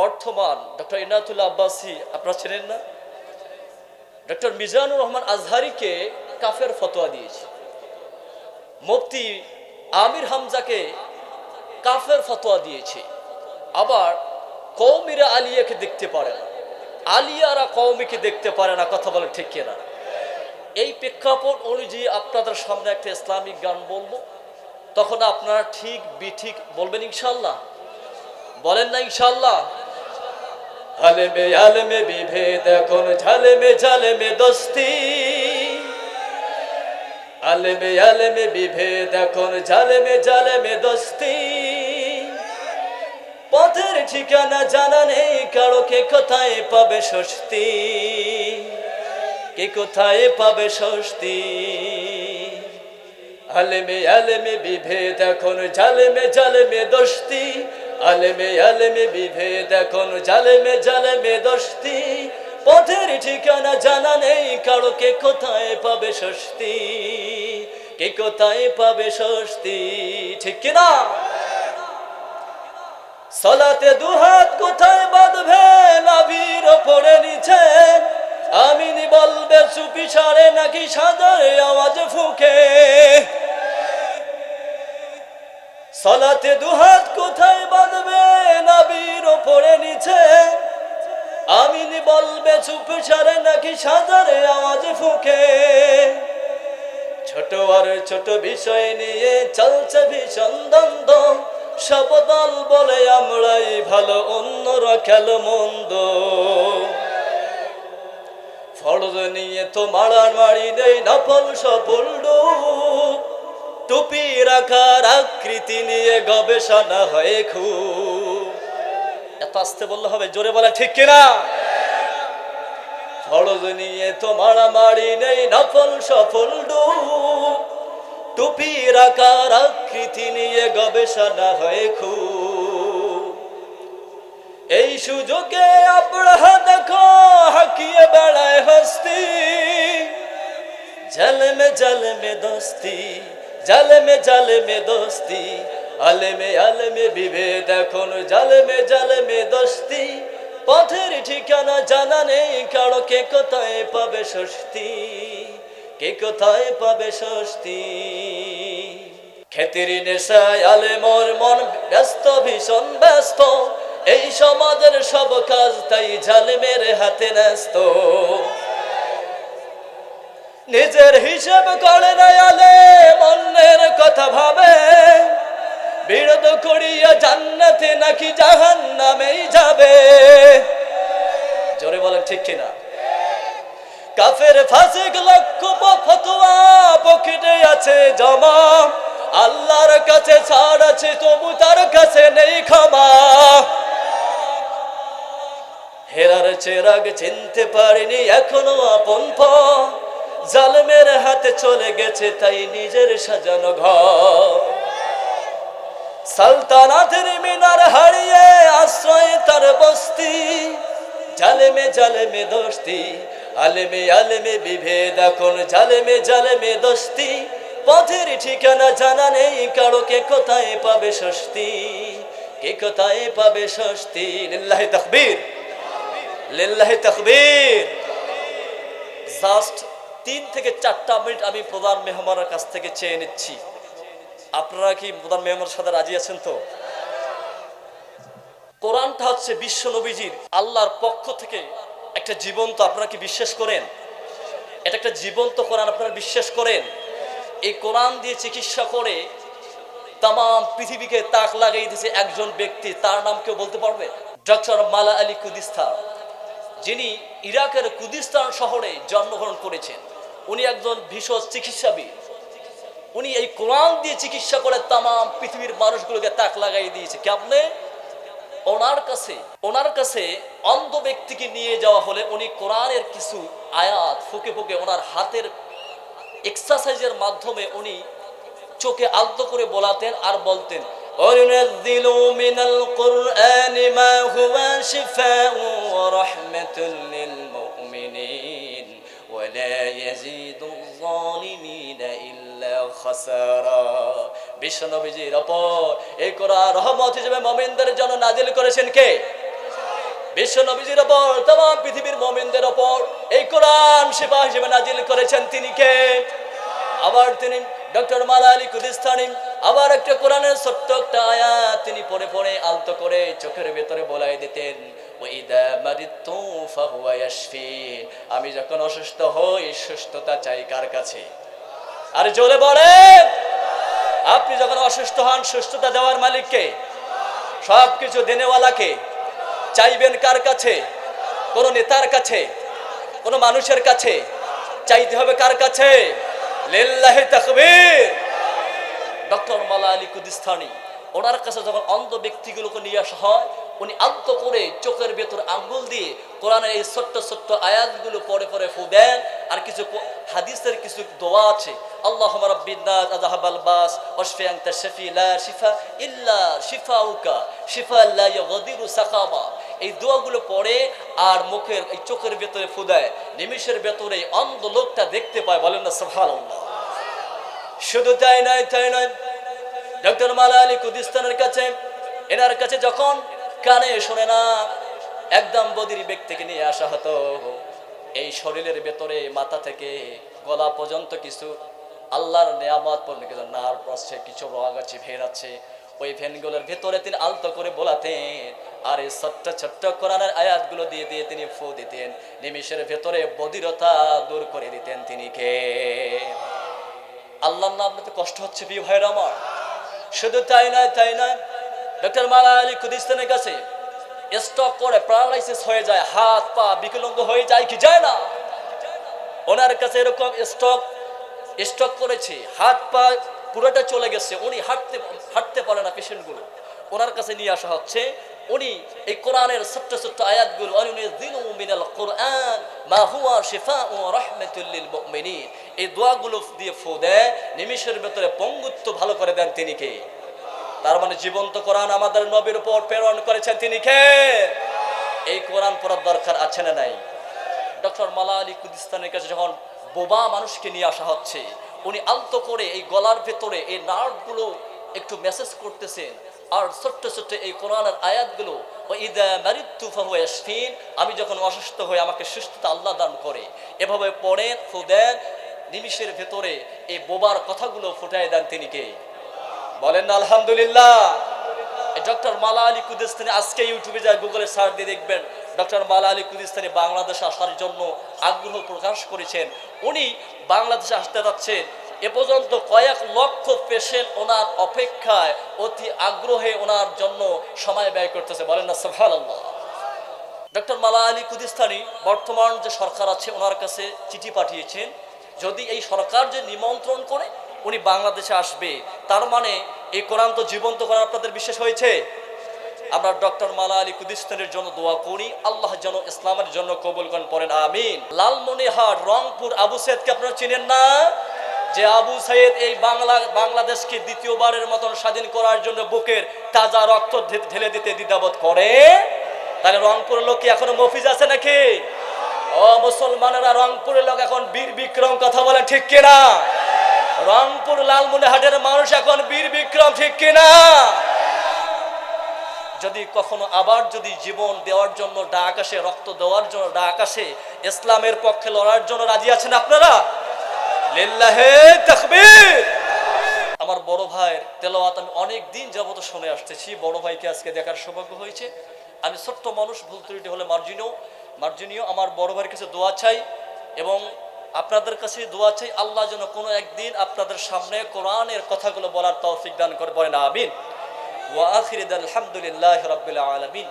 বর্তমান ডক্টর ইনাতুল্লাহ আব্বাসি, আপনারা চেনেন না? ডক্টর মিজানুর রহমান আজহারিকে কাফের ফতোয়া দিয়েছে। মুফতি আমির হামজাকে কাফের ফতোয়া দিয়েছে। আবার কৌমিরা আলিয়াকে দেখতে পারে না। আলিয়ারা কৌমিকে দেখতে পারে না, কথা বলে ঠিক কিনা? এই প্রেক্ষাপট অনুযায়ী আপনাদের সামনে একটা ইসলামিক গান বলব। তখন আপনারা ঠিক, বিঠিক বলবেন ইনশাল্লাহ বলেন না ইনশাল্লাহ আলেমে আলেমে বিভেদ, এখন ঝালেমে ঝালেমে দোস্তি। আলেমে আলেমে বিভেদ, এখন ঝালেমে ঝালেমে দোস্তি। পথের ঠিকানা জানা নেই, কারও কে কোথায় পাবে স্বস্তি? কে কোথায় পাবে স্বস্তি? আলেমে আলেমে বিভেদ, এখন জালেমে জালেমে দোস্তি। আলেমে আলেমে বিভেদ, এখন জালেমে জালেমে দোস্তি পথের ঠিকানা জানা নেই, কারও কে কোথায় পাবে স্বস্তি? কে কোথায় পাবে স্বস্তি? ঠিক কিনা? সলাতে দুহাত কোথায় বাঁধবে? নাভির ওপরে নিচে। আমিনি বলবে চুপি সারে নাকি সাদরে আওয়াজ ফুকে। সলাতে দুহাত কোথায় বাঁধবে? নাভির ওপরে নিচে। আমিনি বলবে, চুপি সারে নাকি সাজারে আওয়াজ ফুকে? ছোট আর ছোট বিষয় নিয়ে চলছে ভীষণ দ্বন্দ্ব। সব দল বলে, আমরাই ভালো, অন্যরা খেল মন্দ। ফরজ নিয়ে তো মারামারি নেই, নফল সফল ডুব। টুপি রাখার আকৃতি নিয়ে গবেষণা হয় খুব। এত আসতে বললে হবে, জোরে বলা ঠিক কিনা? ফরজ নিয়ে তো মারামারি নেই, নফল সফল ডুব। টুপি রাখার আকৃতি নিয়ে গবেষণা হয় খুব। এই সুযোগে আপনারা দেখো, হাকিয়ে বেড়ায় হস্তি। জলমে জলমে দোস্তি জলমে জলমে দোস্তি, আলেমে আলেমে বিভেদ এখন, জলমে জলমে দোস্তি। পথের ঠিকানা জানা নেই কারও, কে কোথায় পাবে স্বস্তি? কে কোথায় পাবে স্বস্তি? খেতির নেশায় আলে আলেমর মন ব্যস্ত, ভীষণ ব্যস্ত। এই সমাজের সব কাজ তাই ঝালেমের হাতে ন্যস্ত। নিজের হিসেব করে না আলে জমা। আল্লাহর কাছে ছাড় আছে, তবু তার কাছে নেই ক্ষমা। হেরার চেরাগ চিনতে পারিনি, এখনও আপন জালমের হাতে চলে গেছে, তাই নিজের সাজানো ঘর। সালতানাতের মিনার হারিয়ে আশ্রয় তার বস্তি। জালেমে জালেমে দোস্তি আলেমে আলেমে বিভেদ এখন, জালেমে জালেমে দস্তি। পথের ঠিকানা জানা নেই, কারও কে কোথায় পাবে স্বস্তি? কে কোথায় পাবে স্বস্তি? লিল্লাহি তাকবীর। লিল্লাহি তাকবীর। জাস্ট তিন থেকে চারটা মিনিট আমি প্রধান মেহমানের কাছ থেকে চেয়ে নিচ্ছি। আপনারা কি প্রধান মেহমানের সাথে রাজি আছেন তো? কোরআনটা হচ্ছে বিশ্ব নবীজির, আল্লাহর পক্ষ থেকে একটা জীবন্ত, আপনারা কি বিশ্বাস করেন? এটা একটা জীবন্ত কোরআন, আপনারা বিশ্বাস করেন? এই কোরআন দিয়ে চিকিৎসা করে তাম পৃথিবীকে তাক লাগিয়ে দিয়েছে একজন ব্যক্তি, তার নাম কেউ বলতে পারবে? ডক্টর মালা আলী কুদিস্তান যিনি ইরাকের কুদিস্তান শহরে জন্মগ্রহণ করেছেন। উনি একজন ভীষণ চিকিৎসাবিদ। উনি এই কোরআন দিয়ে চিকিৎসা করে তাম পৃথিবীর মানুষগুলোকে তাক লাগাই দিয়েছে। কেমনে ওনার কাছে ওনার কাছে অন্ধ ব্যক্তিকে নিয়ে যাওয়া হলে উনি কোরআনের কিছু আয়াত ফুকে ফুকে ওনার হাতের এক্সারসাইজের মাধ্যমে উনি চোখে আলতো করে বলাতেন আর বলতেন ইল্লা من বিশ্বনবীজির অপর। এই কোরআন রহমত হিসেবে মমিনদের জন্য নাজিল করেছেন কে? বিশ্ব পৃথিবীর মোমিনদের এই কোরআন সেবা হিসেবে নাজিল করেছেন তিনি কে? আবার তিনি ডক্টর মালা আলী কুদিস্তানি। আবার একটা কোরআনের ছোট্ট একটা তিনি পড়ে পড়ে আলতো করে চোখের ভেতরে বলাই দিতেন আমি যখন অসুস্থ হই, সুস্থতা চাই কার কাছে? আরে জোরে বলেন! আপনি যখন অসুস্থ হন, সুস্থতা দেওয়ার মালিককে সব কিছু দেনেওয়ালাকে চাইবেন কার কাছে? কোনো নেতার কাছে? কোনো মানুষের কাছে? চাইতে হবে কার কাছে? লিল্লাহি তাকবীর। ডক্টর মালা আলী কুদিস্তানি, ওনার কাছে যখন অন্ধ ব্যক্তিগুলোকে নিয়ে আসা হয় উনি আলতো করে চোখের ভেতর আঙ্গুল দিয়ে কোরআনের এই ছোট্ট ছোট্ট আয়াতগুলো পরে পরে ফু দেন, আর কিছু হাদিসের কিছু দোয়া আছে। আল্লাহ এই দোয়াগুলো পড়ে আর মুখের এই চোখের ভেতরে ফু দেয়। নিমিষের ভেতরে অন্ধ লোকটা দেখতে পায়, বলেন না সুবহানাল্লাহ। শুধু তাই নয় তাই নয়, ডক্টর মালা আলী কুদিস্তানের কাছে, এনার কাছে যখন কানে শোনে না, একদম বদির ব্যক্তিকে নিয়ে আসা হতো। এই শরীরের ভেতরে, মাথা থেকে, গলা পর্যন্ত কিছু আল্লাহর নেয়ামত নার্ভ আসছে কিছু রগ আছে ভেন আছে। ওই ভেনগুলোর ভেতরে তিনি আলতো করে বলাতেন আর এই ছোট্ট ছোট্ট কোরআনের আয়াতগুলো দিয়ে দিয়ে তিনি ফু দিতেন। নিমিষের ভেতরে বদিরতা দূর করে দিতেন তিনি কে। আল্লাহর নাম আপনাতে কষ্ট হচ্ছে, প্রিয় ভাইয়ের আমার। শুধু তাই নয় তাই নয় ডক্টর মালা আলী কুদিস্তানের কাছে স্টক করে প্যারালাইসিস হয়ে যায়, হাত পা বিকলঙ্গ হয়ে যায় কি যায় না? ওনার কাছে এরকম স্টক স্টক করেছে, হাত পা পুরোটা চলে গেছে, উনি হাঁটতে হাঁটতে পারে না পেশেন্টগুলো। ওনার কাছে নিয়ে আসা হচ্ছে, উনি এই কোরআনের ছোট্ট ছোট্ট আয়াতগুলো মিনাল কোরআন, মা হুয়া শিফাউ রাহমাতুল লিল মুমিনিন। এই দোয়াগুলো দিয়ে ফু দেয়, নিমিষের ভেতরে পঙ্গুত্ব ভালো করে দেন তিনি কে? তার মানে জীবন্ত কোরআন আমাদের নবীর উপর প্রেরণ করেছেন তিনি কে? এই কোরআন পড়ার দরকার আছে না নাই? ডক্টর মালা আলী কুদিস্তানের কাছে যখন বোবা মানুষকে নিয়ে আসা হচ্ছে, উনি আলতো করে এই গলার ভেতরে এই নার্ভগুলো একটু মেসেজ করতেছেন, আর ছোট্ট ছোট্ট এই কোরআনের আয়াতগুলো আমি যখন অসুস্থ হয়ে আমাকে সুস্থতা আল্লাহ দান করে। এভাবে পড়েন ফুদেন নিমিষের ভেতরে এই বোবার কথাগুলো ফুটাই দেন তিনি কে? বলেন আলহামদুলিল্লাহ। ডক্টর মালা আলী কুদিস্তানি আজকে ইউটিউবে যায়, গুগলে সার্চ দিয়ে দেখবেন, ডক্টর মালা আলী কুদিস্তানি বাংলাদেশে আসার জন্য আগ্রহ প্রকাশ করেছেন। উনি বাংলাদেশে আসতে যাচ্ছেন এ পর্যন্ত কয়েক লক্ষ পেশেন্ট ওনার অপেক্ষায় অতি আগ্রহে ওনার জন্য সময় ব্যয় করতেছে। বলেন না সফাল ডক্টর মালা আলী কুদিস্তানি বর্তমান যে সরকার আছে, ওনার কাছে চিঠি পাঠিয়েছেন, যদি এই সরকার যে নিমন্ত্রণ করে উনি বাংলাদেশে আসবে। তার মানে এই কোরআন তো জীবন্ত করা আপনাদের বিশ্বাস হয়েছে? আমরা ডক্টর মালা আলী কুদিস্তানের জন্য দোয়া করি। আল্লাহ যেন ইসলামের জন্য কবুল করেন। পড়েন, আমিন। লালমনিহাট রংপুর, আবু সৈয়দকে আপনারা চিনেন না? যে আবু সাইদ এই বাংলা, বাংলাদেশকে দ্বিতীয়বারের মতন স্বাধীন করার জন্য বুকের তাজা রক্ত ঢেলে দিতে দ্বিধাবোধ করে? তাহলে রংপুরের লোক কি এখনও মফিজ আছে নাকি? ও মুসলমানেরা রংপুরের লোক এখন বীর বিক্রম কথা বলে ঠিক কিনা? রংপুর লালমনিহাটের মানুষ এখন বীর বিক্রম, ঠিক কিনা? যদি কখনো আবার যদি জীবন দেওয়ার জন্য ডাক আসে, রক্ত দেওয়ার জন্য ডাক আসে, ইসলামের পক্ষে লড়ার জন্য রাজি আছেন আপনারা? আমার বড় ভাইয়ের তেলাওয়াত আমি অনেক দিন যাবত শুনে আসতেছি। বড় ভাইকে আজকে দেখার সৌভাগ্য হয়েছে। আমি ছোট্ট মানুষ, ভুল ত্রুটি হলে মার্জিনীয় মার্জিনীয় আমার বড় ভাইয়ের কাছে দোয়া চাই এবং আপনাদের কাছে দোয়া চাই, আল্লাহ যেন কোনো একদিন আপনাদের সামনে কোরআনের কথাগুলো বলার তৌফিক দান করে, বলেন আমিন। ওয়া আখির আলহামদুলিল্লাহ রাব্বিল আলামিন।